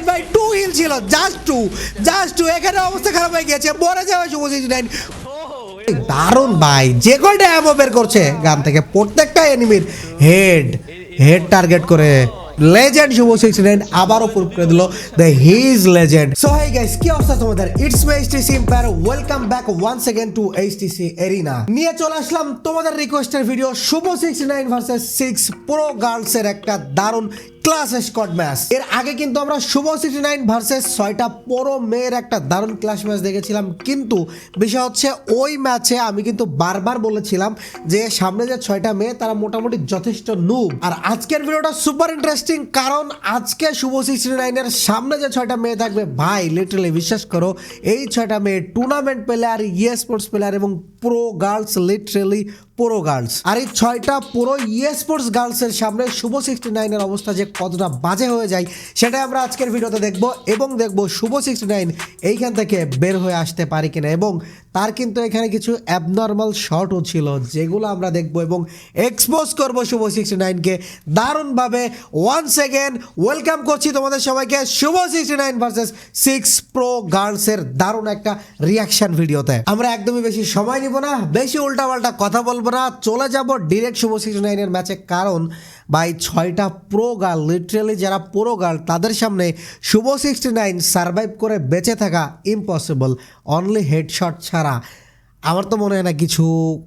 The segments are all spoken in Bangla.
নাইন বাই টু হিল ছিল জাস্ট টু জাস্ট টু এখানে অবস্থা খারাপ হয়ে গেছে মরে যাবে শুভজিৎ নাইন দারুণ ভাই, যে কয়টা অ্যামো বের করছে গান থেকে, প্রত্যেকটা এনিমির হেড হেড টার্গেট করে লেজেন্ড শুভ সিক্সটি নাইন আবারও প্রুফ করে দিল the he is legend so hi guys কি অবস্থা তোমাদের? It's me HTC empire welcome back once second to HTC arena নিয়ে চলে আসলাম তোমাদের রিকোয়েস্টের video Shuvo sixty nine versus six pro girls এর একটা দারুণ ক্লাস স্কট ম্যাচ। এর আগে কিন্তু আমরা শুভ সিটি নাইন ভার্সেস ছয়টা পরো মেয়ের একটা দারুণ ক্লাস ম্যাচ দেখেছিলাম। কিন্তু বিষয় হচ্ছে, ওই ম্যাচে আমি কিন্তু বারবার বলেছিলাম যে সামনে যে ছয়টা মেয়ে, তারা মোটামুটি যথেষ্ট নুব আর আজকের ভিডিওটা সুপার ইন্টারেস্টিং কারণ আজকে শুভ সিক্সটি নাইনের সামনে যে ছয়টা মেয়ে থাকবে, ভাই লিটারালি বিশ্বাস করো, এই ছয়টা মেয়ে টুর্নামেন্ট প্লেয়ার ইয়ে স্পোর্টস প্লেয়ার এবং pro girls literally pro girls আর এই ছয়টা পুরো ইয়ে স্পোর্টস গার্লসের সামনে শুভ সিক্সটি নাইনের অবস্থা যে কতটা বাজে হয়ে যায়, সেটাই আমরা আজকের ভিডিওতে দেখব এবং দেখব শুভ সিক্সটি নাইন এইখান থেকে বের হয়ে আসতে পারি কিনা এবং তার কিন্তু এখানে কিছু অ্যাবনর্মাল শর্টও ছিল, যেগুলো আমরা দেখব এবং এক্সপোজ করব শুভ সিক্সটি নাইনকে দারুণভাবে ওয়ান্স এগেন ওয়েলকাম করছি তোমাদের সবাইকে Shuvo sixty nine versus six pro গার্লসের দারুণ একটা রিয়াকশন ভিডিওতে আমরা একদমই বেশি সময় নিব না, বেশি উল্টাপাল্টা কথা বলব না, চলে যাব ডিরেক্ট শুভ সিক্সটি নাইনের ম্যাচে কারণ ভাই ছয়টা প্রো গার্ল লিটারালি যারা প্রো গার্ল তাদের সামনে শুভ সিক্সটি নাইন সার্ভাইভ করে বেঁচে থাকা ইম্পসিবল অনলি হেডশট ছাড়া। আমার তো মনে হয় না কিছু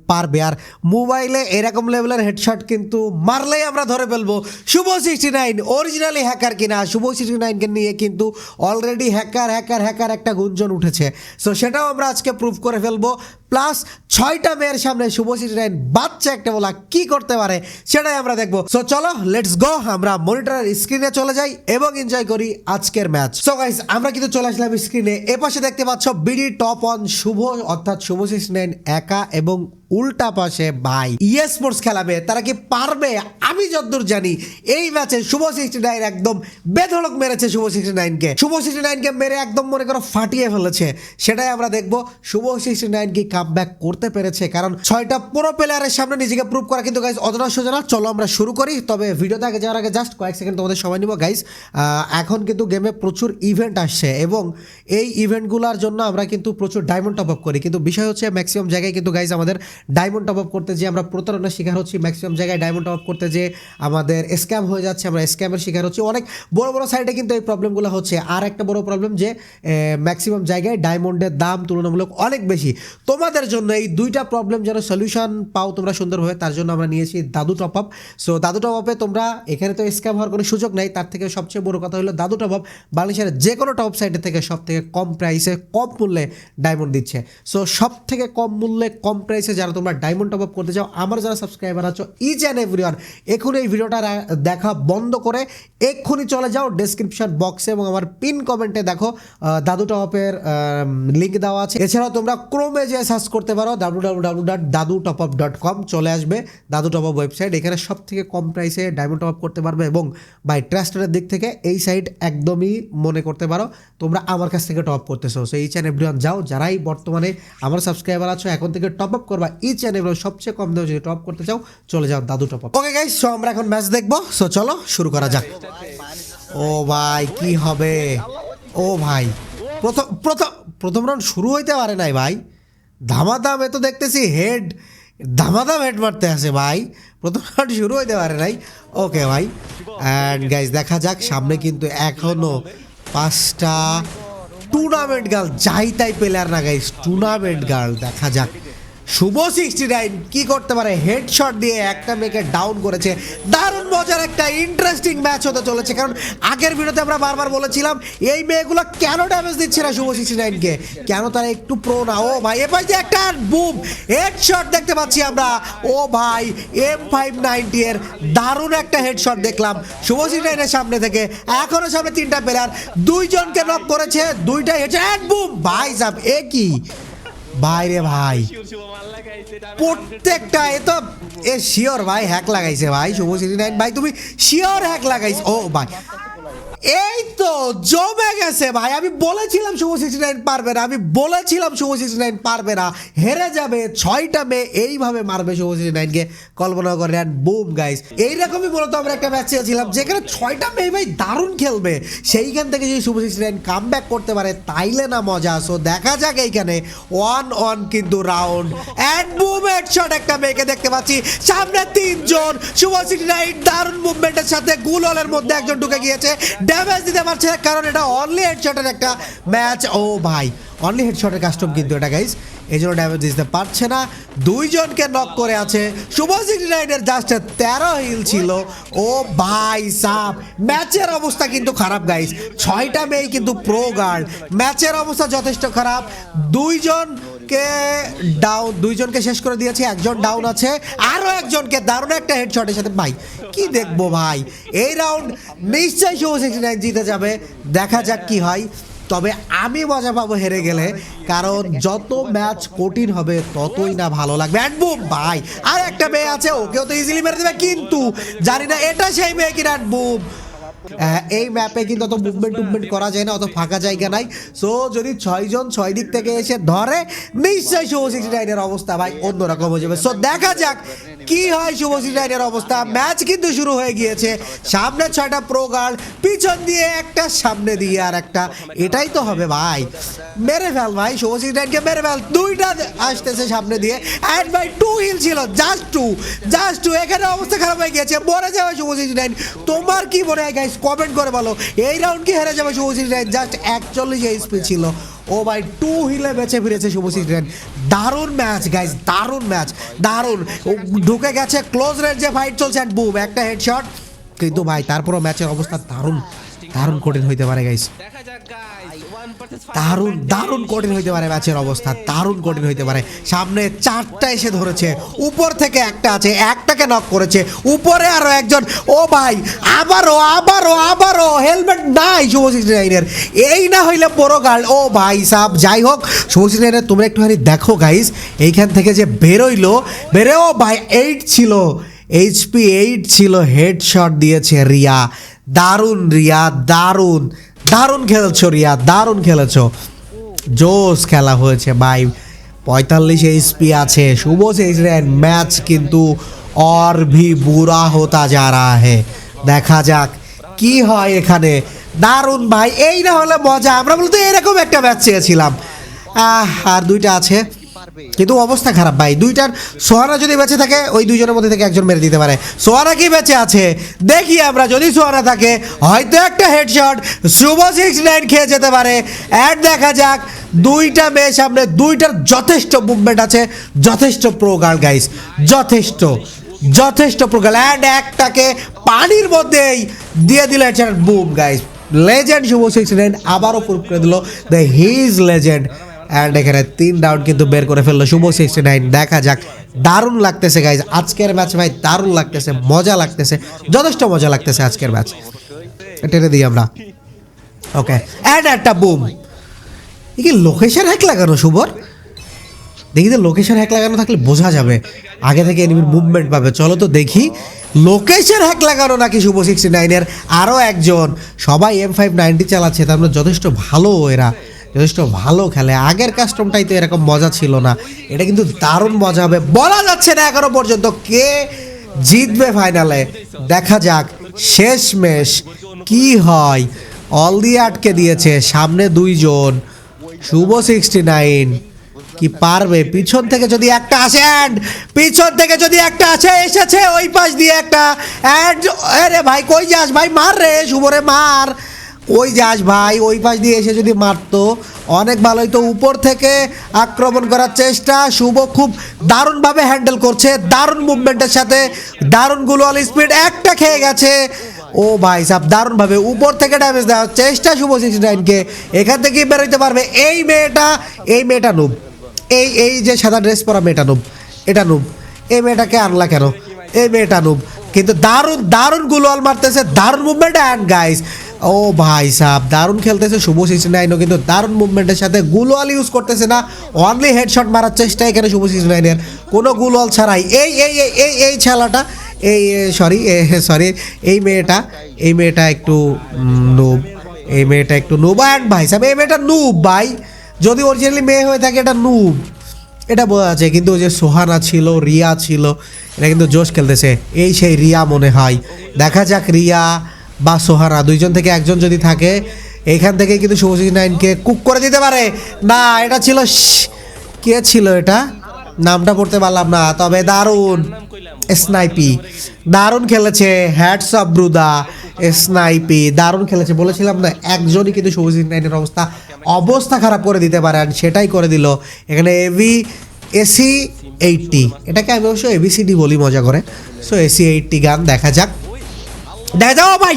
পারবে। আর মোবাইলে এরকম লেভেলের হেডশট কিন্তু মারলেই আমরা ধরে ফেলব। Shuvo sixty nine originally hacker কিনা, শুভ সিক্সটি নাইনকে নিয়ে কিন্তু অলরেডি হ্যাকার হ্যাকার হ্যাকার একটা গুঞ্জন উঠেছে। সো সেটাও আমরা আজকে প্রুভ করে ফেলব। প্লাস ছয়টা মেয়ের সামনে শুভশ্রী রায়ন বাচ্চা একটা বলা কি করতে পারে সেটাই আমরা দেখব। সো চলো লেটস গো আমরা মনিটরের স্ক্রিনে চলে যাই এবং এনজয় করি আজকের ম্যাচ সো গাইস আমরা কিন্তু চলে আসলাম স্ক্রিনে এপাশে দেখতে পাচ্ছ বিডি টপ অন শুভ, অর্থাৎ শুভশ্রী রায়ন একা এবং উল্টা পাশে ভাই। ইয়ে স্পোর্টস খেলাবে, তারা কি পারবে? আমি যতদূর জানি, এই ম্যাচে শুভ সিক্সটি নাইন একদম বেধড়ক মেরেছে শুভ সিক্সটি নাইনকে শুভ সিক্সটি নাইনকে মেরে একদম মনে করো ফাটিয়ে ফেলেছে। সেটাই আমরা দেখব, শুভ সিক্সটি নাইন কি কাম করতে পেরেছে? কারণ ছয়টা পুরো প্লেয়ারের সামনে নিজেকে প্রুভ করা কিন্তু গাইজ অতটা সোজা না চলো আমরা শুরু করি, তবে ভিডিওতে আগে যাওয়ার আগে জাস্ট কয়েক সেকেন্ড তোমাদের সময় নিব গাইজ এখন কিন্তু গেমে প্রচুর ইভেন্ট আসছে এবং এই ইভেন্টগুলোর জন্য আমরা কিন্তু প্রচুর ডায়মন্ড টপ আপ করি। কিন্তু বিষয় হচ্ছে ম্যাক্সিমাম জায়গায় কিন্তু গাইজ আমাদের ডায়মন্ড টপ আপ করতে যে আমরা প্রতারণার শিকার হচ্ছি। ম্যাক্সিমাম জায়গায় ডায়মন্ড টপ আপ করতে যে আমাদের স্ক্যাম হয়ে যাচ্ছে। আমরা স্ক্যামের শিকার হচ্ছি। অনেক বড় বড় সাইডে কিন্তু এই প্রবলেমগুলো হচ্ছে। আর একটা বড় প্রবলেম যে ম্যাক্সিমাম জায়গায় ডায়মন্ডের দাম তুলনামূলক অনেক বেশি। তোমাদের জন্য এই দুইটা প্রবলেম যেন সলিউশন পাও তোমরা সুন্দরভাবে, তার জন্য আমরা নিয়েছি Dadu top up so Dadu top আপে তোমরা এখানে তো স্ক্যাম হওয়ার কোনো সুযোগ নাই। তার থেকে সবচেয়ে বড় কথা হলো দাদু টপ আপ বাংলাদেশের যে কোনো টপ সাইডে থেকে সব থেকে কম প্রাইসে কম মূল্যে ডায়মন্ড দিচ্ছে। সো সব থেকে কম মূল্যে কম প্রাইসে যারা তোমরা ডায়মন্ড টপ আপ করতে চাও, আমার যারা সাবস্ক্রাইবার আছো ইচ অ্যান্ড এভরি ওয়ান এখন এই ভিডিওটা দেখা বন্ধ করে এক্ষুনি চলে যাও ডেসক্রিপশন বক্সে এবং আমার পিন কমেন্টে দেখো দাদু টপের লিঙ্ক দেওয়া আছে। এছাড়াও তোমরা ক্রোমে যে সার্চ করতে পারো W W W dot Dadu top up dot com চলে আসবে। দাদু টপ আপ ওয়েবসাইট এখানে সব থেকে কম প্রাইসে ডায়মন্ড টপ আপ করতে পারবে এবং বাই ট্রাস্টের দিক থেকে এই সাইট একদমই মনে করতে পারো, তোমরা আমার কাছ থেকে টপ করতেছো। সো ইচ অ্যান্ড এভরিওয়ান যাও, যারাই বর্তমানে আমার সাবস্ক্রাইবার আছো, এখন থেকে টপ আপ করবা। অ্যান্ড এভরিওয়ান সবচেয়ে কম দামে যদি টপ করতে চাও, চলে যাও দাদু টপ ওকে গাইস সো আমরা এখন ম্যাচ দেখব। সো চলো, শুরু করা যাক। ও ভাই, কি হবে? ও ভাই, প্রথম প্রথম প্রথম রাউন্ড শুরু হইতে পারে নাই ভাই। ধামাধাম এ তো দেখতেছি হেড ধামাধাম হেড মারতে আসে ভাই। প্রথম রাউন্ড শুরু হইতে পারে নাই। ওকে ভাই। অ্যান্ড গাইজ দেখা যাক, সামনে কিন্তু এখনও পাঁচটা টুর্নামেন্ট গার্ল যাই তাই প্লেয়ার না গাইজ টুর্নামেন্ট গার্ল দেখা যাক। শুভ সিক্সটি নাইন কি করতে পারে? হেডশট দিয়ে একটা মেয়েকে ডাউন করেছে। দারুণ মজার একটা ইন্টারেস্টিং ম্যাচ হতে চলেছে, কারণ আগের ভিডিওতে আমরা বারবার বলেছিলাম, এই মেয়েগুলো কেন ড্যামেজ দিচ্ছে না শুভ সিক্সটি নাইনকে কেন তারা একটু প্রো না ও ভাই, এ পাশে একটা বুম হেডশট দেখতে পাচ্ছি আমরা। ও ভাই এম ফাইভ নাইনটি এর দারুণ একটা হেডশট দেখলাম শুভ সিক্সটি নাইনের সামনে থেকে। এখনও সামনে তিনটা প্লেয়ার দুইজনকে নক করেছে, দুইটা হেডশট বুম ভাই সাহেব, এ কি? বাইরে ভাই। প্রত্যেকটা এ তো এ শিওর ভাই হ্যাক লাগাইছে ভাই, শুভ সিটি নাইন ভাই, তুমি শিওর হ্যাক লাগাইছ ও, ভাই। এই তো, জমে গেছে ভাই। আমি বলেছিলাম শুভ সিক্সটি নাইন পারবে না, আমি বলেছিলাম শুভ সিক্সটি নাইন পারবে না। হেরে যাবে, ছয়টা মেয়ে এইভাবে মারবে শুভ সিক্সটি নাইনকে। কল্পনা করে অ্যান্ড বুম গাইস এইরকমই মূলত আমরা একটা ম্যাচ চেয়েছিলাম, যেখানে ছয়টা মেয়ে ভাই দারুণ খেলবে। সেইখান থেকে যদি Shuvo sixty nine come back করতে পারে, তাইলে না মজা। সো দেখা যাক এইখানে। ওয়ান অন কিন্তু রাউন্ড অ্যান্ড বুম হেডশট একটা মেয়েকে দেখতে পাচ্ছি। সামনে তিনজন। শুভ সিক্সটি নাইন দারুণ মুভমেন্টের সাথে গুললের মধ্যে একজন ঢুকে গিয়েছে। ড্যামেজ দিতে পারছে না, কারণ এটা অনলি হেডশটের একটা ম্যাচ ও ভাই অনলি হেডশটের কাস্টম কিন্তু এটা গাইস এই জন্য ড্যামেজ দিতে পারছে না। দুইজনকে নক করে আছে। শুভ সিক্সটি নাইনের জাস্ট তেরো হিল ছিল। ও ভাই সাপ। ম্যাচের অবস্থা কিন্তু খারাপ গাইস ছয়টা মেয়ে কিন্তু প্রো গার্ড ম্যাচের অবস্থা যথেষ্ট খারাপ। দুইজন কে ডাউন দুইজনকে শেষ করে দিয়েছে একজন ডাউন আছে আরও একজনকে দারুণ একটা হেডশটের সাথে। ভাই কি দেখব ভাই? এই রাউন্ড নিশ্চয়ই শুভ সিক্সটি নাইন জিতে যাবে দেখা যাক কি হয়। তবে আমি মজা পাবো হেরে গেলে কারণ যত ম্যাচ কঠিন হবে ততই না ভালো লাগবে। অ্যান্ড বুম ভাই আর একটা মেয়ে আছে ওকেও তো ইজিলি মেরে দেবে কিন্তু জানি না এটা সেই মেয়ে কিনা। বুম আহ, এই ম্যাপে কিন্তু অত মুভমেন্ট টুভমেন্ট করা যায় না, অত ফাঁকা জায়গা নাই। সো যদি ছয়জন ছয় দিক থেকে এসে ধরে, নিশ্চয়ই শুভ সিক্সটি নাইনের অবস্থা, ভাই, অন্যরকম হয়ে যাবে। সো দেখা যাক কি হয় শুভ সিক্সটি নাইনের অবস্থা ম্যাচ কিন্তু শুরু হয়ে গিয়েছে। সামনে ছয়টা প্রো গার্ড পিছন দিয়ে একটা সামনে দিয়ে আর একটা। এটাই তো হবে ভাই। মেরে ফেল ভাই শুভ সিক্সটি নাইনকে মেরে ফেল। দুইটা আসতেছে সামনে দিয়ে। অ্যান্ড ভাই টু হিল ছিল জাস্ট টু জাস্ট টু এখানে অবস্থা খারাপ হয়ে গিয়েছে। মরে যাবে শুভ সিক্সটি নাইন তোমার কি মনে হয় গাইস কমেন্ট করে বলো। এই রাউন্ড কি হেরে যাবে শুভ সিক্সটি নাইন জাস্ট একচল্লিশ এইচপি ছিল। ও ভাই টু হিলে ম্যাচে ফিরেছে শুভশ্রী রেন দারুণ ম্যাচ গাইজ দারুণ ম্যাচ, দারুণ। ঢুকে গেছে ক্লোজ রেঞ্জে ফাইট চলছে অ্যান্ড বুম একটা হেডশট কিন্তু ভাই, তারপরও ম্যাচের অবস্থা দারুণ দারুণ কঠিন হইতে পারে গাইজ দেখা যাক দারুণ দারুণ কঠিন হইতে পারে ম্যাচের অবস্থা, দারুণ কঠিন হইতে পারে। সামনে চারটা এসে ধরেছে, উপর থেকে একটা আছে, একটাকে নক করেছে, উপরে আরও একজন, ও ভাই, আবারও আবারও আবারও হেলমেট নাই শুভ নাইনের। এই না হইলে বড় গাল, ও ভাই সাহ যাই হোক শুভ সিক্সটি নাইনের তোমরা একটুখানি দেখো গাইস এইখান থেকে যে বেরোইলো বেরো ও ভাই এইট ছিল এইচপি এইট ছিল হেডশট দিয়েছে রিয়া, দারুণ রিয়া, দারুণ। দারুণ খেলছো রিয়া, দারুণ খেলেছো। জোস খেলা হয়েছে ভাই। পঁয়তাল্লিশ এইচপি আছে শুভ এইচরের ম্যাচ কিন্তু অর ভি বুড়া হতা যা রা হে। দেখা যাক কি হয় এখানে। দারুণ ভাই, এই না হলে মজা। আমরা বলতে এরকম একটা ম্যাচ চেয়েছিলাম। আহ, আর দুইটা আছে। কিন্তু অবস্থা খারাপ ভাই। দুইটার সোহারা যদি বেঁচে থাকে, ওই দুইজনের মধ্যে থেকে একজন মেরে দিতে পারে। সোহারা কি বেঁচে আছে? দেখি আমরা, যদি সোহারা থাকে, হয়তো একটা হেডশট শুভ সিক্স নাইন খেয়ে যেতে পারে। অ্যাড দেখা যাক, দুইটা মেয়ে সামনে, দুইটার যথেষ্ট মুভমেন্ট আছে। যথেষ্ট প্রো গার্ল গাইস যথেষ্ট। যথেষ্ট প্রো গার্ল অ্যান্ড একটাকে পানির মধ্যেই দিয়ে দিল headshot boom guys legend Shuvo six nine আবারও প্রুভ করে দিল দ্য হিজ লেজেন্ড অ্যান্ড এখানে তিন রাউন্ড কিন্তু বের করে ফেলল শুভ সিক্সটি নাইন দেখা যাক। দারুণ লাগতেছে গাইজ আজকের ম্যাচ ভাই, দারুণ লাগতেছে। মজা লাগতেছে। যথেষ্ট মজা লাগতেছে আজকের ম্যাচ টেনে দিই আমরা। ওকে অ্যান্ড একটা বুম কি লোকেশন হ্যাক লাগানো, শুভর। দেখি তো লোকেশন হ্যাক লাগানো থাকলে বোঝা যাবে। আগে থেকে এনিমির মুভমেন্ট পাবে। চলো তো দেখি। লোকেশন হ্যাক লাগানো নাকি শুভ সিক্সটি নাইনের আরও একজন। সবাই এম ফাইভ নাইনটি চালাচ্ছে। তার মানে যথেষ্ট ভালো এরা। যথেষ্ট ভালো খেলে। আগের কাস্টমটাই তো এরকম মজা ছিল না। এটা কিন্তু দারুণ মজা হবে। বলা যাচ্ছে না এখনও পর্যন্ত কে জিতবে ফাইনালে দেখা যাক, শেষমেশ কি হয়। অল দিয়ে আটকে দিয়েছে, সামনে দুইজন। শুভ সিক্সটি নাইন কি পারবে? পিছন থেকে যদি একটা আসে অ্যান্ড পিছন থেকে যদি একটা আসে, এসেছে ওই পাশ দিয়ে একটা অ্যান্ড আরে ভাই, কই যাস? ভাই, মার রে, শুভরে মার। ওই যাস ভাই, ওই পাশ দিয়ে এসে যদি মারতো, অনেক ভালোই তো উপর থেকে আক্রমণ করার চেষ্টা, শুভ খুব দারুণভাবে হ্যান্ডেল করছে, দারুণ মুভমেন্টের সাথে, দারুণ গুলোয়াল স্পিড একটা খেয়ে গেছে। ও ভাই সাহ দারুণভাবে উপর থেকে ড্যামেজ দেওয়ার চেষ্টা শুভ সিক্সটি নাইনকে এখান থেকে বেরোতে পারবে এই মেয়েটা এই মেয়েটা নুব এই এই যে সাদা ড্রেস পরা মেয়েটা নুব এটা নুব এই মেয়েটাকে আনলা কেন, এই মেয়েটা নুব কিন্তু দারুণ দারুণ গুলোয়াল মারতেছে, দারুণ মুভমেন্ট অ্যান্ড গাইস ও ভাই সাহ দারুণ খেলতেছে শুভ নাইনও কিন্তু দারুণ মুভমেন্টের সাথে গুলোয়াল ইউজ করতেছে না। অনলি হেডশট মারার চেষ্টা এখানে শুভ সিক্সটি নাইনের কোনো গুলোয়াল ছাড়াই। এই এই এই এই খেলাটা, এই সরি সরি এই মেয়েটা এই মেয়েটা একটু নুব এই মেয়েটা একটু নুব অ্যান্ড ভাই সাহেব, এই মেয়েটা নুব ভাই। যদি অরিজিনালি মেয়ে হয়ে থাকে, এটা নুব এটা বোঝা যাচ্ছে কিন্তু ওই যে সোহানা ছিল, রিয়া ছিল এটা কিন্তু জোশ খেলতেছে। এই সেই রিয়া মনে হয়। দেখা যাক রিয়া বা সোহারা, দুইজন থেকে একজন যদি থাকে এখান থেকে কিন্তু শুভজিৎ নাইনকে কুক করে দিতে পারে। না, এটা ছিল কে ছিল এটা? নামটা পড়তে পারলাম না, তবে দারুণ, স্নাইপি। দারুণ খেলেছে হ্যাটস অফ ব্রুদা, স্নাইপি, দারুণ খেলেছে। বলেছিলাম না, একজনই কিন্তু শুভজিৎ নাইনের অবস্থা অবস্থা খারাপ করে দিতে পারে আর সেটাই করে দিল। এখানে এভি এসি এইটটি এটাকে আমি অবশ্য এবিসিডি বলি মজা করে। সো এসি এইটটি গান দেখা যাক। দেখা ভাই,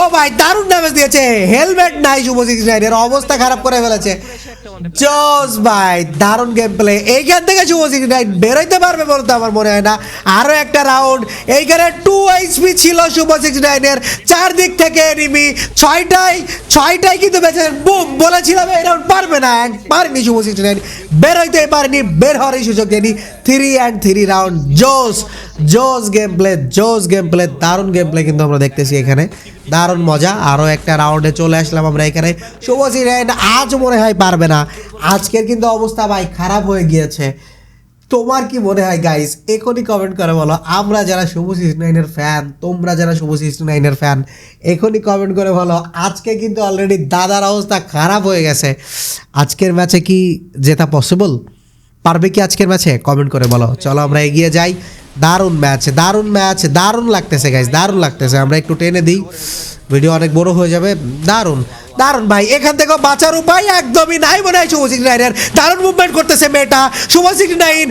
ও ভাই, দারুণ ড্যামেজ দিয়েছে। হেলমেট নাই শুভজিৎ নাইনের অবস্থা খারাপ করে ফেলেছে। জস ভাই, দারুণ গেম প্লে এইখান থেকে শুভজিৎ নাইন বেরোইতে পারবে বলতে আমার মনে হয় না। আরও একটা রাউন্ড এইখানে টু এইচপি ছিল শুভজিৎ নাইনের চারদিক থেকে এনিমি ছয়টাই ছয়টাই কিন্তু বেঁচে বুম, বলেছিলাম এই রাউন্ড পারবে না। পারেনি শুভজিৎ নাইন বেরোইতে পারেনি, বের হওয়ার এই সুযোগ দেয়নি। থ্রি অ্যান্ড থ্রি রাউন্ড জোস জোস গেম প্লে জোস গেম প্লে দারুণ গেম প্লে কিন্তু আমরা দেখতেছি এখানে। দারুণ মজা আরও একটা রাউন্ডে চলে আসলাম আমরা এখানে। শুভশ্রী আজ মনে হয় পারবে না। আজকের কিন্তু অবস্থা ভাই খারাপ হয়ে গিয়েছে। তোমার কি মনে হয় গাইস এখনই কমেন্ট করে বলো। আমরা যারা শুভ সিক্সটি নাইনের ফ্যান তোমরা যারা শুভ সিক্সটি নাইনের ফ্যান এখনই কমেন্ট করে বলো। আজকে কিন্তু অলরেডি দাদার অবস্থা খারাপ হয়ে গেছে। আজকের ম্যাচে কি জেতা পসিবল পারবে কি আজকের ম্যাচে কমেন্ট করে বলো। চলো, আমরা এগিয়ে যাই। দারুণ ম্যাচ দারুণ ম্যাচ দারুণ লাগতেছে গাইস দারুণ লাগতেছে। আমরা একটু টেনে দিই। ভিডিও অনেক বড় হয়ে যাবে। দারুণ। দারুণ ভাই, এখান থেকে বাঁচার উপায় একদমই নাই মনে হয় শুভ সিক্সটি নাইনের দারুণ মুভমেন্ট করতেছে মেয়েটা। শুভ সিক্সটি নাইন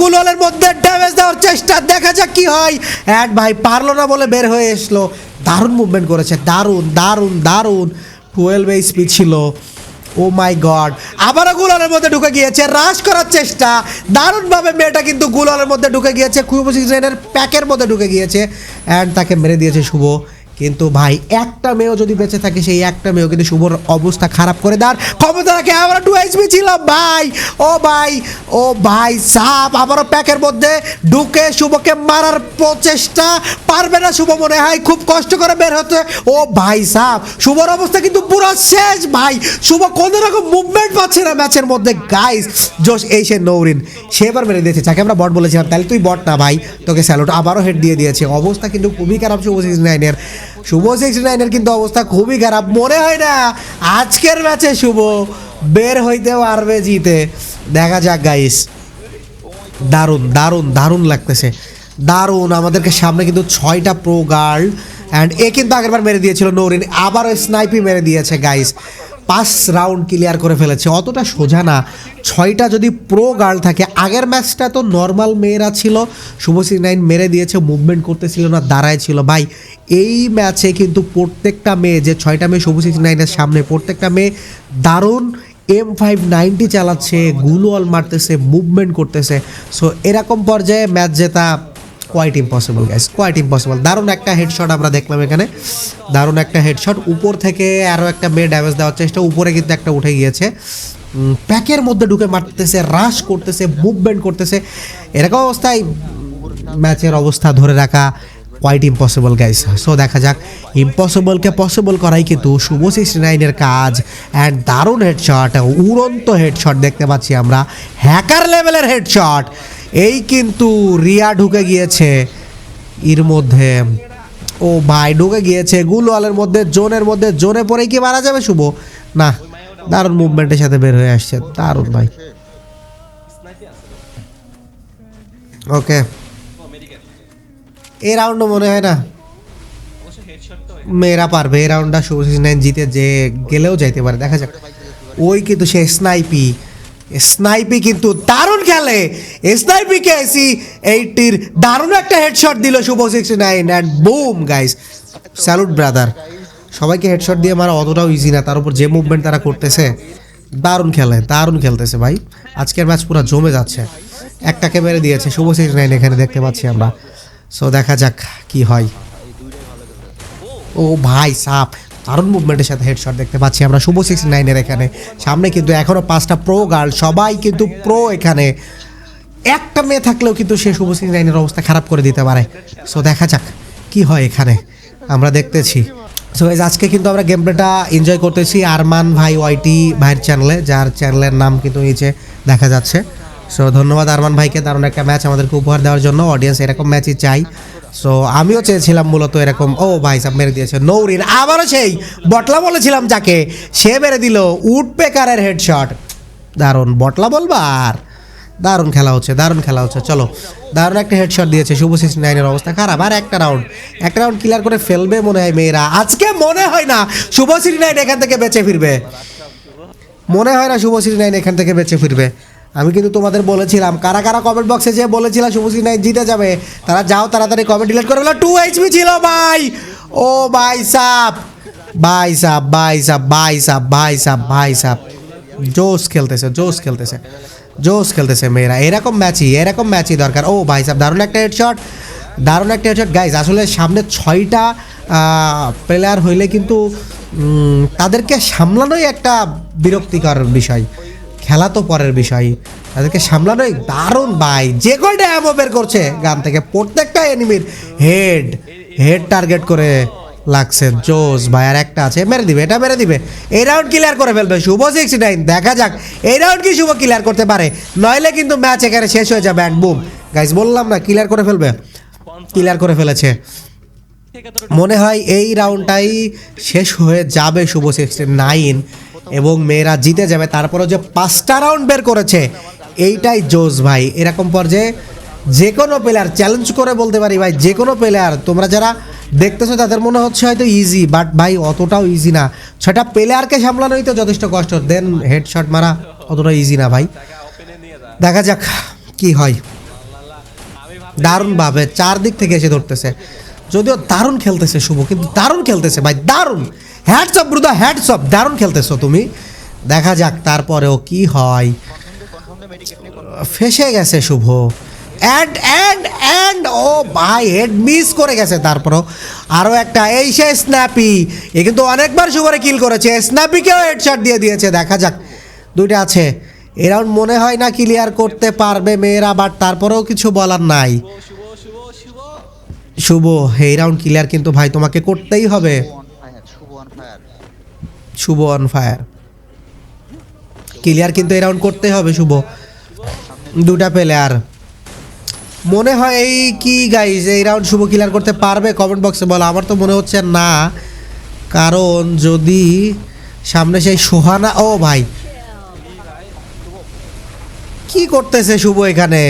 গুললের মধ্যে ড্যামেজ দেওয়ার চেষ্টা, দেখা যাক কি হয়। অ্যাড ভাই পারল না বলে বের হয়ে এসলো। দারুণ মুভমেন্ট করেছে, দারুণ দারুণ দারুণ। টুয়েলভ এইচপি ছিল। Oh my God. আবারও গুলালের মধ্যে ঢুকে গিয়েছে রাশ করার চেষ্টা। দারুণভাবে মেয়েটা কিন্তু গুলালের মধ্যে ঢুকে গিয়েছে ট্রেনের প্যাকের মধ্যে ঢুকে গিয়েছে। অ্যান্ড তাকে মেরে দিয়েছে শুভ। কিন্তু ভাই, একটা মেয়েও যদি বেঁচে থাকে, সেই একটা মেয়েও কিন্তু শুভর অবস্থা খারাপ করে দেওয়ার ক্ষমতা রাখে। আমরা টু এইচপি ছিলাম, ভাই। ও ভাই ও ভাই, সাপ আবারও প্যাকের মধ্যে ঢুকে শুভকে মারার প্রচেষ্টা। পারবে না শুভ মনে হয়, খুব কষ্ট করে বের হতে। ও ভাই, সাপ, শুভর অবস্থা কিন্তু পুরো শেষ, ভাই। শুভ কোনো রকম মুভমেন্ট পাচ্ছে না ম্যাচের মধ্যে। গাইস জোশ, এই সে নৌরিন, সে এবার মেরে দিয়েছে। যাকে আমরা বট বলেছিলাম, তাহলে তুই বট না, ভাই। তোকে স্যালুট আবারও হেড দিয়ে দিয়েছে। অবস্থা কিন্তু খুবই খারাপ শুভ সিক্সটি নাইনের শুভ সিক্সটি নাইনের কিন্তু অবস্থা খুবই খারাপ। মনে হয় না আজকের ম্যাচে শুভ বের হইতে পারবে জিতে। দেখা যাক গাইস দারুণ দারুণ দারুণ লাগতেছে। দারুণ, আমাদেরকে সামনে কিন্তু ছয়টা প্রো গার্ল অ্যান্ড এ কিন্তু আগেরবার মেরে দিয়েছিল নৌরিন। আবারও স্নাইপি মেরে দিয়েছে গাইস পাঁচ রাউন্ড ক্লিয়ার করে ফেলেছে, অতটা সোজা না। ছয়টা যদি প্রো গার্ল থাকে, আগের ম্যাচটা তো নর্মাল মেয়েরা ছিল, শুভশ্রী নাইন মেরে দিয়েছে মুভমেন্ট করতেছিল না, দাঁড়ায় ছিল। ভাই, এই ম্যাচে কিন্তু প্রত্যেকটা মেয়ে, যে ছয়টা মেয়ে শুভশ্রী নাইনের সামনে, প্রত্যেকটা মেয়ে দারুণ এম ফাইভ নাইনটি চালাচ্ছে, গুলওয়াল মারতেছে মুভমেন্ট করতেছে। সো এরকম পর্যায়ে ম্যাচ জেতা quite impossible guys quite impossible দারুণ একটা হেডশট আমরা দেখলাম এখানে। দারুণ একটা হেডশট উপর থেকে আরও একটা মেয়ে ড্যামেজ দেওয়ার চেষ্টা, উপরে কিন্তু একটা উঠে গিয়েছে। প্যাকের মধ্যে ঢুকে মারতেছে রাশ করতেছে মুভমেন্ট করতেছে। এরকম অবস্থায় ম্যাচের অবস্থা ধরে রাখা কোয়াইট ইম্পসিবল গাইস সো দেখা যাক। ইম্পসিবলকে পসিবল করাই কিন্তু শুভ সিক্সটি নাইনের কাজ। অ্যান্ড দারুণ হেডশট উড়ন্ত হেডশট দেখতে পাচ্ছি আমরা। হ্যাকার লেভেলের হেডশট এই কিন্তু রিয়া ঢুকে গিয়েছে এর মধ্যে। ও ভাই ঢুকে গিয়েছে, গুলওয়ালের মধ্যে, জোনের মধ্যে, জোনে পরেই কি মারা যাবে শুভ? না, দারুণ মুভমেন্টের সাথে বের হয়ে আসছে, দারুণ ভাই। ওকে এই রাউন্ডও মনে হয় না? মেয়েরা পারবে, এই রাউন্ডটা শুভ নাইন জিতে যে গেলেও যাইতে পারে, দেখা যাক। ওই কিন্তু সে স্নাইপি স্নাইপি কিন্তু দারুণ খেলে। স্নাইপিকে এসি এইটির দারুণ একটা হেডশট দিল Shuvo sixty nine and boom guys salute brother সবাইকে হেডশট দিয়ে মারা অতটাও ইজি না, তার উপর যে মুভমেন্ট তারা করতেছে, দারুণ খেলে, দারুণ খেলতেছে ভাই। আজকের ম্যাচ পুরো জমে যাচ্ছে। একটাকে মেরে দিয়েছে শুভ সিক্সটি নাইন, এখানে দেখতে পাচ্ছি আমরা। সো দেখা যাক কি হয়। ও ভাই সাপ দারুণ মুভমেন্টের সাথে হেডশট দেখতে পাচ্ছি আমরা। শুভ সিক্সটি নাইনের এখানে। সামনে কিন্তু এখনও পাঁচটা প্রো গার্ল সবাই কিন্তু প্রো এখানে। একটা মেয়ে থাকলেও কিন্তু সে শুভশ্রী নাইনের অবস্থা খারাপ করে দিতে পারে। সো দেখা যাক কি হয় এখানে। আমরা দেখতেছি। সো গাইজ আজকে কিন্তু আমরা গেম প্লেটা এনজয় করতেছি আরমান ভাই ওয়াইটি ভাইয়ের চ্যানেলে যার চ্যানেলের নাম কিন্তু নিচে দেখা যাচ্ছে। সো ধন্যবাদ আরমান ভাইকে, দারুণ একটা ম্যাচ আমাদেরকে উপহার দেওয়ার জন্য। অডিয়েন্স এরকম ম্যাচই চাই। সো আমিও চেয়েছিলাম মূলত এরকম। ও ভাই সাহেব মেরে দিয়েছে। নৌরিন, আবারও সেই বটলা বলেছিলাম যাকে। সে মেরে দিল উড পেকারের হেডশট দারুণ, বটলা বলবার। দারুণ খেলা হচ্ছে, দারুণ খেলা হচ্ছে। চলো, দারুণ একটা হেডশট দিয়েছে শুভ সিক্সটি নাইনের অবস্থা। খারাপ, আর একটা রাউন্ড একটা রাউন্ড ক্লিয়ার করে ফেলবে মনে হয় মেয়েরা। আজকে মনে হয় না শুভ সিক্সটি নাইন এখান থেকে বেঁচে ফিরবে। মনে হয় না শুভ সিক্সটি নাইন এখান থেকে বেঁচে ফিরবে। আমি কিন্তু তোমাদের বলেছিলাম, কারা কারা কমেন্ট বক্সে যে বলেছিলাম শুভ সিক্সটি নাইন জিতে যাবে, তারা যাও তাড়াতাড়ি কমেন্ট ডিলিট করে টু এইচপি ছিল ভাই! ও ভাই সাপ ভাই সাপ ভাই সাপ ভাই সাপ ভাই সাপ ভাই সাপ জোস খেলতেছে জোস খেলতেছে জোস খেলতেছে মেয়েরা। এরকম ম্যাচই এরকম ম্যাচই দরকার। ও ভাই সাহেব দারুণ একটা হেডশট দারুণ একটা হেডশট গাইজ আসলে সামনে ছয়টা প্লেয়ার হইলে কিন্তু তাদেরকে সামলানোই একটা বিরক্তিকর বিষয়। খেলা তো পরের বিষয়। তাদেরকে সামলানোই দারুণ ভাই যে কয়টা অ্যামো বের করছে, গান থেকে প্রত্যেকটা এনিমির হেড হেড টার্গেট করে লাগছে জোস ভাই। আর একটা আছে, মেরে দিবে, এটা মেরে দিবে। এই রাউন্ড ক্লিয়ার করে ফেলবে শুভ সিক্সটি নাইন দেখা যাক। এই রাউন্ড কি শুভ ক্লিয়ার করতে পারে? নইলে কিন্তু ম্যাচ এখানে শেষ হয়ে যাবে অ্যান্ড বুম গাইজ বললাম না ক্লিয়ার করে ফেলবে? ক্লিয়ার করে ফেলেছে। মনে হয় এই রাউন্ডটাই শেষ হয়ে যাবে শুভ সিক্সটি নাইন এবং মেয়েরা জিতে যাবে। তারপরও যে পাঁচটা রাউন্ড বের করেছে, এইটাই জোস ভাই। এরকম পর্যায়ে যে কোনো প্লেয়ার চ্যালেঞ্জ করে বলতে পারি ভাই যে কোনো প্লেয়ার তোমরা যারা দেখতেছো তাদের মনে হচ্ছে হয়তো ইজি বাট ভাই অতটাও ইজি না। ছয়টা প্লেয়ারকে সামলানোই তো যথেষ্ট কষ্ট। দেন হেডশট মারা অতটা ইজি না ভাই। দেখা যাক কি হয়। দারুণভাবে চারদিক থেকে এসে ধরতেছে। যদিও দারুণ খেলতেছে শুভ, কিন্তু দারুণ খেলতেছে ভাই, দারুণ। হ্যাডসঅপ ব্রুদা হ্যাডসঅপ দারুণ খেলতেছো তুমি। দেখা যাক তারপরেও কি হয়। ফেসে গেছে শুভ। অ্যান্ড অ্যান্ড অ্যান্ড ও ভাই হেড মিস করে গেছে তারপরও। আরও একটা, এই সে স্ন্যাপি এ কিন্তু অনেকবার শুভরে কিল করেছে। স্ন্যাপিকেও হেডশট দিয়ে দিয়েছে। দেখা যাক। দুইটা আছে। এ রাউন্ড মনে হয় না ক্লিয়ার করতে পারবে মেয়েরা বাট তারপরেও কিছু বলার নাই। শুভ এই রাউন্ড ক্লিয়ার কিন্তু ভাই তোমাকে করতেই হবে। শুভ অন ফায়ার ক্লিয়ার কিন্তু এই রাউন্ড করতেই হবে শুভ। দুটা প্লেয়ার মনে হয় এই কি গাইজ এই রাউন্ড শুভ ক্লিয়ার করতে পারবে? কমেন্ট বক্সে বলো। আমার তো মনে হচ্ছে না। কারণ যদি সামনে সেই সোহানা ও ভাই। কি করতেছে শুভ এখানে?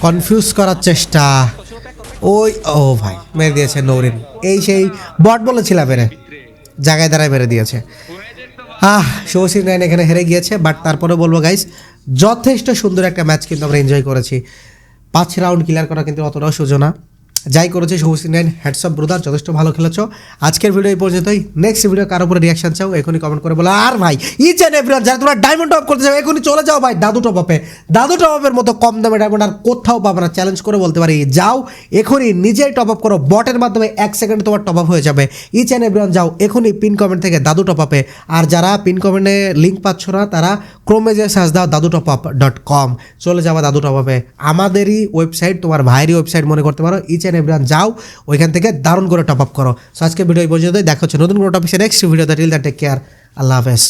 কনফিউজ করার চেষ্টা। ওই ও ভাই, মেরে দিয়েছে নৌরিন। এই সেই বট বলেছিলাম মেরে জায়গায় দাঁড়ায় মেরে দিয়েছে। আহ সৌসিন নাইন এখানে হেরে গিয়েছে বাট তারপরে বলব গাইস যথেষ্ট সুন্দর একটা ম্যাচ কিন্তু আমরা এনজয় করেছি। পাঁচ রাউন্ড ক্লিয়ার করা কিন্তু অতটাও সোজো না। যাই করেছে শুভশ্রী নাইন হ্যাটসঅপ ব্রদার যথেষ্ট ভালো খেলেছো। আজকের ভিডিও এই পর্যন্তই। নেক্সট ভিডিও কারোর উপরে রিয়াকশন চাও, এখনই কমেন্ট করে বলো, আর ভাই ইচ অ্যান্ড এভরিওয়ান যারা তোমরা ডায়মন্ড টপ করতে চাও, এখনই চলে যাও ভাই, দাদু টপ দাদু টপ মতো কম দামে ডায়মন্ড আর কোথাও পাবে না চ্যালেঞ্জ করে বলতে পারি, যাও, এখনই নিজেই টপ আপ করো বটের মাধ্যমে এক সেকেন্ডে তোমার টপ আপ হয়ে যাবে। ইচ অ্যান্ড এভরিওয়ান যাও, এখনই পিন কমেন্ট থেকে দাদু টপ আপে আর যারা পিন কমেন্টে লিঙ্ক পাচ্ছ না, তারা ক্রোমে যে সার্চ দাও, দাদু টপ আপ ডট কম চলে যাবা দাদু টপ আপে আমাদেরই ওয়েবসাইট তোমার ভাইয়েরই ওয়েবসাইট মনে করতে পারো ইচ অ্যান্ড এভরিওয়ান যাও, ওইখান থেকে দারুণ করে টপ আপ করো। সো আজকে ভিডিও এই পর্যন্তই। দেখা হচ্ছে নতুন কোনো টপিক্সে next video that take care আল্লাহ হাফেজ।